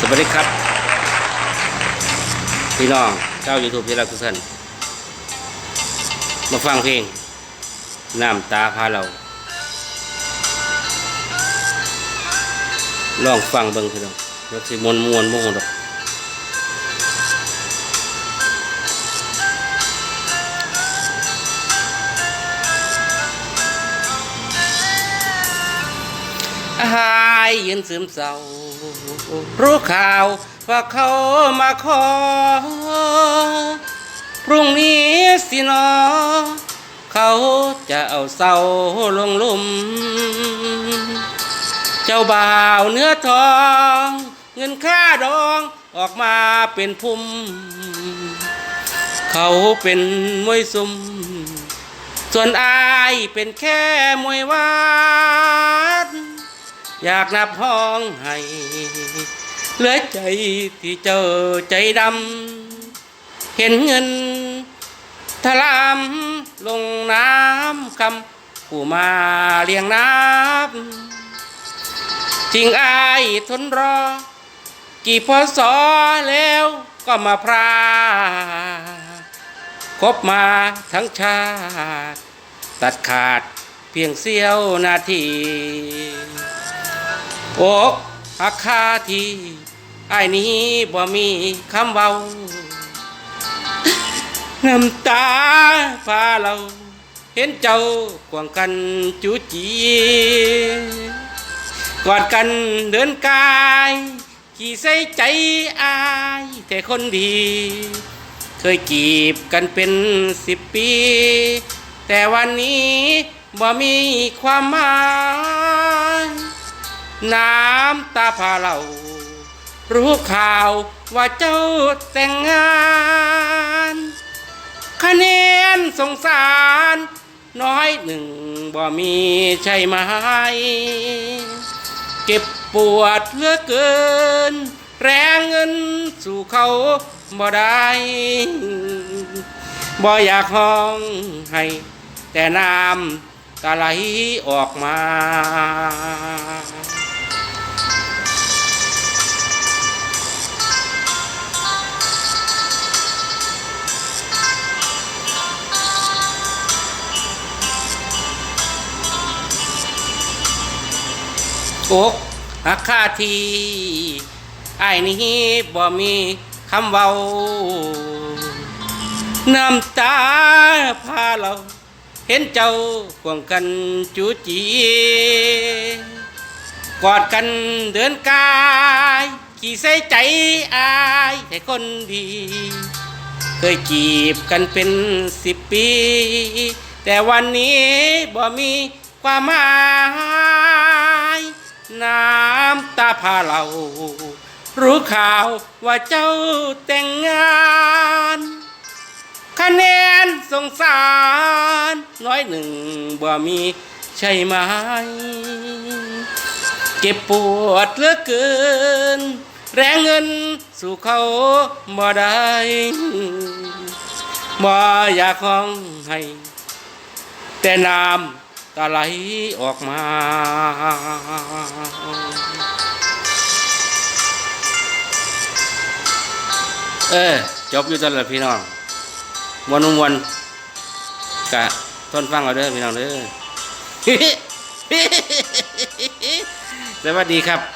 สวัสดีครับ พี่น้องเจ้า YouTube ที่รักทุกท่านมาฟังเพลงน้ำตาพาเราลองฟังเบิ้งพี่น้องรถสิมวนมวนโมโหดอก ยยืนซึมเศร้า รู้ข่าวว่าเขามาขอ พรุ่งนี้สินอ เขาจะเอาเศร้าลงลุม เจ้าบ่าวเนื้อทอง เงินค่าดองออกมาเป็นพุ่ม เขาเป็นมวยซุ่มส่วนอายเป็นแค่มวยวาด อยากนับห้องให้เหลือใจที่เจอใจดำ เห็นเงินทลามลงน้ำคำผู้มาเลี้ยงน้ำจริงอายทนรอ กี่พศแล้วก็มาพราคบมาทั้งชาติ ตัดขาดเพียงเสี้ยวนาที อกหักคาทีไอ้นี้บ่มีคำเบาน้ำตาพาเรา เห็นเจ้ากวางกันจูจีกอดกันเดินกาย ขี่ใส่ใจอาย แต่คนดี เคยจีบกันเป็นสิบปี แต่วันนี้บ่มีความหมาย น้ำตาพาเรา รู้ข่าวว่าเจ้าแต่งงานคะแนนสงสาร น้อยหนึ่งบ่มีใช่ไหมเก็บปวดเหลือเกิน แรงเงินสู่เขาบ่ได้บ่อยากห้องให้ แต่น้ำตาไหลออกมา อกหักคาทีไอ้นี้บ่มีคำเว้าน้ำตาพาเรา เห็นเจ้าควงกันจูจี กอดกันเดินกาย ขี่ใส่ใจอายแต่คนดี เคยจีบกันเป็นสิบปี แต่วันนี้บ่มีความหมาย น้ำตาพาเรา รู้ข่าวว่าเจ้าแต่งงาน คะแนนสงสาร น้อยหนึ่งบ่มีใช่ไหม เก็บปวดเหลือเกิน แรงเงินสู่เขาบ่ได้บ่อยากห้องให้ แต่น้ำ ตะไหลออกมา เออจบอยู่ตลอดพี่น้องวันนุ่มวันกะทนฟังเอาเด้อพี่น้องเด้อสวัสดีครับ